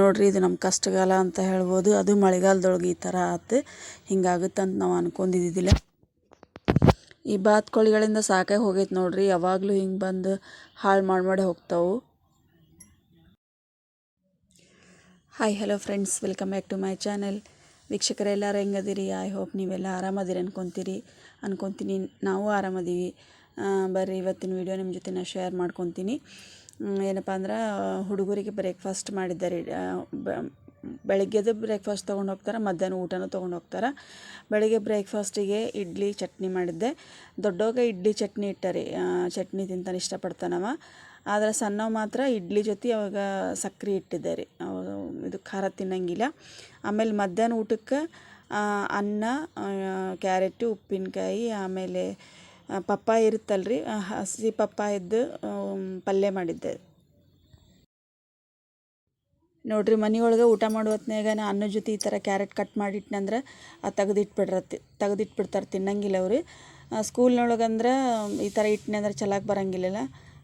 ನೋಡ್ರಿ ಇದು ನಮ್ಮ ಕಷ್ಟಗಾಲ ಅಂತ ಹೇಳ್ಬೋದು. ಅದು ಮಳೆಗಾಲದೊಳಗೆ ಈ ಥರ ಆತು. ಹಿಂಗಾಗುತ್ತಂತ ನಾವು ಅನ್ಕೊಂಡಿದ್ದಿದ್ದಿಲ್ಲ ಈ ಬಾತುಕೋಳಿಗಳಿಂದ ಸಾಕೇ ಹೋಗೈತೆ ನೋಡ್ರಿ. ಯಾವಾಗಲೂ ಹಿಂಗೆ ಬಂದು ಹಾಳು ಮಾಡಿ ಮಾಡಿ ಹೋಗ್ತಾವೆ. Hi hello friends welcome back to my channel ವೀಕ್ಷಕರೆಲ್ಲರೂ ಹೆಂಗದಿರಿ? ಐ ಹೋಪ್ ನೀವೆಲ್ಲ ಆರಾಮದಿರಿ ಅನ್ಕೊಂತೀರಿ. ಅನ್ಕೊಂತೀನಿ, ನಾವು ಆರಾಮದೀವಿ. ಬರ್ರಿ, ಇವತ್ತಿನ ವೀಡಿಯೋ ನಿಮ್ಮ ಜೊತೆ ನಾನು ಶೇರ್ ಮಾಡ್ಕೊತೀನಿ. ಏನಪ್ಪ ಅಂದ್ರೆ, ಹುಡುಗರಿಗೆ ಬ್ರೇಕ್ಫಾಸ್ಟ್ ಮಾಡಿದ್ದಾರೆ. ಬೆಳಗ್ಗೆದು ಬ್ರೇಕ್ಫಾಸ್ಟ್ ತೊಗೊಂಡು ಹೋಗ್ತಾರೆ, ಮಧ್ಯಾಹ್ನ ಊಟನೂ ತೊಗೊಂಡು ಹೋಗ್ತಾರೆ. ಬೆಳಗ್ಗೆ ಬ್ರೇಕ್ಫಾಸ್ಟಿಗೆ ಇಡ್ಲಿ ಚಟ್ನಿ ಮಾಡಿದ್ದೆ. ದೊಡ್ಡೋಗ ಇಡ್ಲಿ ಚಟ್ನಿ ಇಟ್ಟರಿ ಚಟ್ನಿ ತಿಂತಾನೆ ಇಷ್ಟಪಡ್ತಾನವ ಆದರೆ ಸಣ್ಣವ ಮಾತ್ರ ಇಡ್ಲಿ ಜೊತೆ ಅವಾಗ ಸಕ್ಕರೆ ಇಟ್ಟಿದ್ದೆ ರೀ ಇದು ಖಾರ ತಿನ್ನಂಗಿಲ್ಲ. ಆಮೇಲೆ ಮಧ್ಯಾಹ್ನ ಊಟಕ್ಕೆ ಅನ್ನ ಕ್ಯಾರೆಟು, ಉಪ್ಪಿನಕಾಯಿ, ಆಮೇಲೆ ಪಪ್ಪಾಯ ರೀ ಹಸಿ ಪಪ್ಪಾಯದ್ದು ಇದ್ದು ಪಲ್ಯ ಮಾಡಿದ್ದೆ. ನೋಡ್ರಿ, ಮನೆಯೊಳಗೆ ಊಟ ಮಾಡೋ ಹೊತ್ನ್ಯಾಗ ನಾ ಅನ್ನದ ಜೊತೆ ಈ ಥರ ಕ್ಯಾರೆಟ್ ಕಟ್ ಮಾಡಿಟ್ನಂದ್ರೆ ಅದು ತೆಗೆದಿಟ್ಬಿಡ್ರ ತೆಗೆದಿಟ್ಬಿಡ್ತಾರೆ ತಿನ್ನಂಗಿಲ್ಲ ಅವ್ರಿ. ಸ್ಕೂಲ್ನೊಳಗಂದ್ರೆ ಈ ಥರ ಇಟ್ನೆ ಅಂದ್ರೆ ಚಲಾಕ್ ಬರಂಗಿಲ್ಲಲ್ಲ.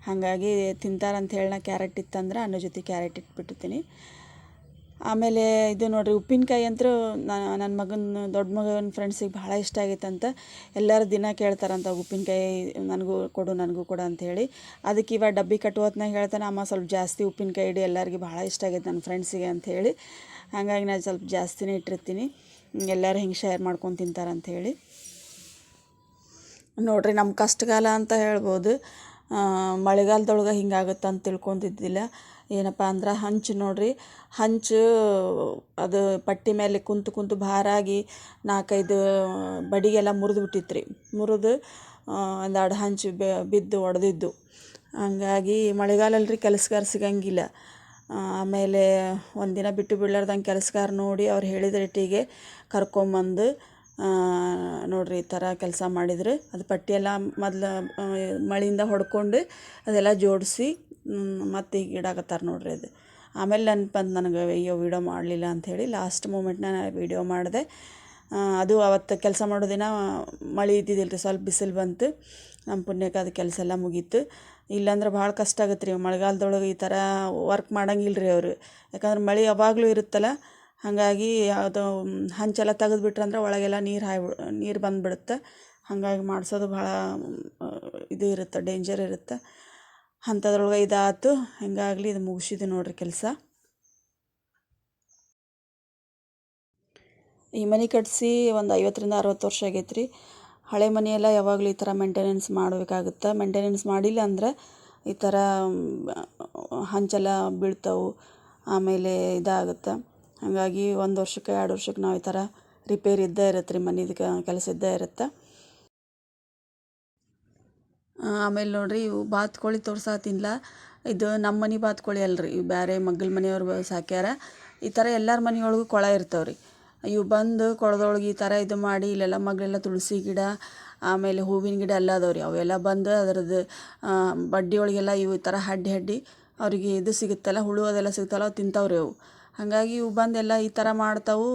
ಹಾಗಾಗಿ ತಿಂತಾರಂತ ಹೇಳಿ ನಾ ಕ್ಯಾರೆಟ್ ಇತ್ತಂದ್ರೆ ಅನ್ನ ಜೊತೆ ಕ್ಯಾರೆಟ್ ಇಟ್ಬಿಟ್ಟಿರ್ತೀನಿ. ಆಮೇಲೆ ಇದು ನೋಡಿರಿ, ಉಪ್ಪಿನಕಾಯಿ ಅಂತೂ ನನ್ನ ಮಗನ, ದೊಡ್ಡ ಮಗನ ಫ್ರೆಂಡ್ಸಿಗೆ ಭಾಳ ಇಷ್ಟ ಆಗೈತಂತ. ಎಲ್ಲರೂ ದಿನ ಕೇಳ್ತಾರಂತ, ಉಪ್ಪಿನಕಾಯಿ ನನಗೂ ಕೊಡು ನನಗೂ ಕೊಡು ಅಂಥೇಳಿ ಅದಕ್ಕೆ ಇವಾಗ ಡಬ್ಬಿ ಕಟ್ಟುವ ಹೊತ್ನಾಗ ಹೇಳ್ತಾನೆ, ಅಮ್ಮ ಸ್ವಲ್ಪ ಜಾಸ್ತಿ ಉಪ್ಪಿನಕಾಯಿ ಇಡಿ, ಎಲ್ಲರಿಗೆ ಭಾಳ ಇಷ್ಟ ಆಗೈತೆ ನನ್ನ ಫ್ರೆಂಡ್ಸಿಗೆ ಅಂಥೇಳಿ ಹಾಗಾಗಿ ನಾನು ಸ್ವಲ್ಪ ಜಾಸ್ತಿನೇ ಇಟ್ಟಿರ್ತೀನಿ. ಎಲ್ಲರೂ ಹಿಂಗೆ ಶೇರ್ ಮಾಡ್ಕೊಂಡು ತಿಂತಾರಂಥೇಳಿ ನೋಡಿರಿ ನಮ್ಮ ಕಷ್ಟಕಾಲ ಅಂತ ಹೇಳ್ಬೋದು. ಮಳೆಗಾಲದೊಳಗೆ ಹಿಂಗಾಗತ್ತೆ ಅಂತ ತಿಳ್ಕೊಂಡಿದ್ದಿಲ್ಲ. ಏನಪ್ಪ ಅಂದ್ರೆ ಹಂಚು ನೋಡ್ರಿ, ಹಂಚು ಅದು ಪಟ್ಟಿ ಮೇಲೆ ಕುಂತು ಕುಂತು ಭಾರಾಗಿ ನಾಲ್ಕೈದು ಬಡಿಗೆಲ್ಲ ಮುರಿದು ಬಿಟ್ಟಿತ್ತು ರೀ ಮುರಿದು ಒಂದೆರಡು ಹಂಚು ಬಿದ್ದು ಒಡೆದಿದ್ದು. ಹಂಗಾಗಿ ಮಳೆಗಾಲ ರೀ ಕೆಲಸಗಾರ ಸಿಗಂಗಿಲ್ಲ. ಆಮೇಲೆ ಒಂದಿನ ಬಿಟ್ಟು ಬೀಳಾರ್ದಂಗೆ ಕೆಲಸಗಾರ ನೋಡಿ ಅವ್ರು ಹೇಳಿದ ರೇಟಿಗೆ ಕರ್ಕೊಂಬಂದು ನೋಡ್ರಿ ಈ ಥರ ಕೆಲಸ ಮಾಡಿದರೆ. ಅದು ಪಟ್ಟಿಯೆಲ್ಲ ಮೊದ್ಲು ಮಳೆಯಿಂದ ಹೊಡ್ಕೊಂಡು ಅದೆಲ್ಲ ಜೋಡಿಸಿ ಮತ್ತೆ ಈಗ ಇಡಾಕತ್ತಾರೆ ನೋಡ್ರಿ ಅದು. ಆಮೇಲೆ ನೆನ್ಪು ಬಂತು ನನಗೆ, ಅಯ್ಯೋ ವೀಡಿಯೋ ಮಾಡಲಿಲ್ಲ ಅಂಥೇಳಿ ಲಾಸ್ಟ್ ಮೂಮೆಂಟ್ನ ನಾನು ವೀಡಿಯೋ ಮಾಡಿದೆ. ಅದು ಅವತ್ತು ಕೆಲಸ ಮಾಡೋ ದಿನ ಮಳೆ ಇದ್ದಿದ್ದಿಲ್ಲ ರೀ ಸ್ವಲ್ಪ ಬಿಸಿಲು ಬಂತು. ನಮ್ಮ ಪುಣ್ಯಕ್ಕೆ ಅದು ಕೆಲಸ ಎಲ್ಲ ಮುಗೀತು. ಇಲ್ಲಾಂದ್ರೆ ಭಾಳ ಕಷ್ಟ ಆಗತ್ತೆ ರೀ ಮಳೆಗಾಲದೊಳಗೆ ಈ ಥರ ವರ್ಕ್ ಮಾಡಂಗಿಲ್ಲ ರೀ ಅವರು. ಯಾಕಂದ್ರೆ ಮಳೆ ಯಾವಾಗಲೂ ಇರುತ್ತಲ್ಲ ಹಾಗಾಗಿ ಅದು ಹಂಚೆಲ್ಲ ತೆಗೆದ್ಬಿಟ್ರಂದ್ರೆ ಒಳಗೆಲ್ಲ ನೀರು ಹಾಯ್ ನೀರು ಬಂದುಬಿಡುತ್ತೆ. ಹಾಗಾಗಿ ಮಾಡಿಸೋದು ಭಾಳ ಇದು ಇರುತ್ತೆ ಡೇಂಜರ್ ಇರುತ್ತೆ. ಅಂಥದ್ರೊಳಗೆ ಇದಾಯ್ತು ಹೆಂಗಾಗಲಿ ಇದು ಮುಗಿಸಿದೆ ನೋಡ್ರಿ ಕೆಲಸ. ಈ ಮನೆ ಕಟ್ಟಿಸಿ ಒಂದು ಐವತ್ತರಿಂದ ಅರವತ್ತು ವರ್ಷ ಆಗೈತೆ ರೀ ಹಳೆ ಮನೆಯೆಲ್ಲ ಯಾವಾಗಲೂ ಈ ಥರ ಮೇಂಟೆನೆನ್ಸ್ ಮಾಡಬೇಕಾಗುತ್ತೆ. ಮೇಂಟೆನೆನ್ಸ್ ಮಾಡಿಲ್ಲ ಅಂದ್ರೆ ಈ ಥರ ಹಂಚೆಲ್ಲ ಬೀಳ್ತಾವೆ. ಆಮೇಲೆ ಇದಾಗುತ್ತೆ. ಹಾಗಾಗಿ ಒಂದು ವರ್ಷಕ್ಕೆ, ಎರಡು ವರ್ಷಕ್ಕೆ ನಾವು ಈ ಥರ ರಿಪೇರಿ ಇದ್ದೇ ಇರುತ್ತೆ ರೀ ಮನೆದು ಕೆಲಸ ಇದ್ದೇ ಇರುತ್ತೆ. ಆಮೇಲೆ ನೋಡಿರಿ ಇವು ಬಾತುಕೋಳಿ ತೋರ್ಸಾತಿನ್ಲ. ಇದು ನಮ್ಮ ಮನೆ ಬಾತ್ಕೋಳಿ ಅಲ್ರಿ, ಇವು ಬೇರೆ ಮಗ್ಗಲ ಮನೆಯವ್ರು ಸಾಕ್ಯಾರ. ಈ ಥರ ಎಲ್ಲರ ಮನೆಯೊಳಗೂ ಕೊಳ ಇರ್ತಾವೆ ರೀ ಇವು ಬಂದು ಕೊಳದೊಳಗೆ ಈ ಥರ ಇದು ಮಾಡಿ ಇಲ್ಲೆಲ್ಲ ಮಗಳೆಲ್ಲ ತುಳಸಿ ಗಿಡ, ಆಮೇಲೆ ಹೂವಿನ ಗಿಡ ಎಲ್ಲ ಅದಾವೆ ರೀ. ಅವೆಲ್ಲ ಬಂದು ಅದರದ್ದು ಬಡ್ಡಿಯೊಳಗೆಲ್ಲ ಇವು ಈ ಥರ ಹಡ್ಡಿ ಹಡ್ಡಿ ಅವ್ರಿಗೆ ಇದು ಸಿಗುತ್ತಲ್ಲ, ಹುಳು ಅದೆಲ್ಲ ಸಿಗುತ್ತಲ್ಲ, ಅವು ತಿಂತಾವ್ರಿ ಅವು. ಹಾಗಾಗಿ ಇವು ಬಂದೆಲ್ಲ ಈ ಥರ ಮಾಡ್ತಾವು.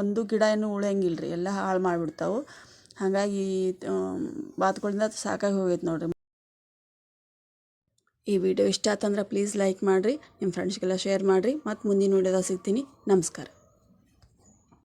ಒಂದು ಗಿಡ ಏನು ಉಳಿಯಂಗಿಲ್ಲ ರೀ ಎಲ್ಲ ಹಾಳು ಮಾಡಿಬಿಡ್ತಾವು. ಹಾಗಾಗಿ ಬಾತುಗಳಿಂದ ಸಾಕಾಗಿ ಹೋಗೈತೆ ನೋಡಿರಿ. ಈ ವಿಡಿಯೋ ಇಷ್ಟ ಆತಂದ್ರೆ ಪ್ಲೀಸ್ ಲೈಕ್ ಮಾಡಿರಿ ನಿಮ್ಮ ಫ್ರೆಂಡ್ಸ್ಗೆಲ್ಲ ಶೇರ್ ಮಾಡಿರಿ. ಮತ್ತು ಮುಂದಿನ ವಿಡಿಯೋದಾಗ ಸಿಗ್ತೀನಿ. ನಮಸ್ಕಾರ.